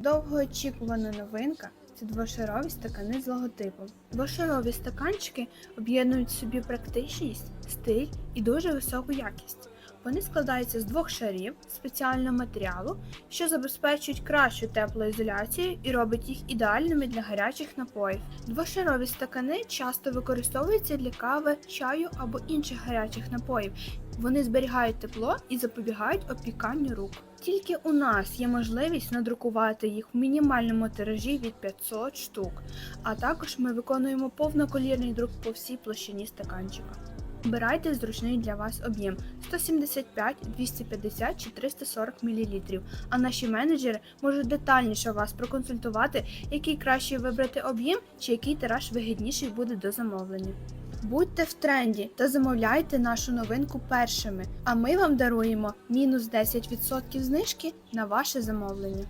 Довгоочікувана новинка це двошарові стакани з логотипом. Двошарові стаканчики об'єднують в собі практичність, стиль і дуже високу якість. Вони складаються з двох шарів спеціального матеріалу, що забезпечують кращу теплоізоляцію і робить їх ідеальними для гарячих напоїв. Двошарові стакани часто використовуються для кави, чаю або інших гарячих напоїв. Вони зберігають тепло і запобігають опіканню рук. Тільки у нас є можливість надрукувати їх в мінімальному тиражі від 500 штук, а також ми виконуємо повноколірний друк по всій площині стаканчика. Обирайте зручний для вас об'єм 175, 250 чи 340 мл, а наші менеджери можуть детальніше вас проконсультувати, який краще вибрати об'єм чи який тираж вигідніший буде до замовлення. Будьте в тренді та замовляйте нашу новинку першими, а ми вам даруємо мінус 10% знижки на ваше замовлення.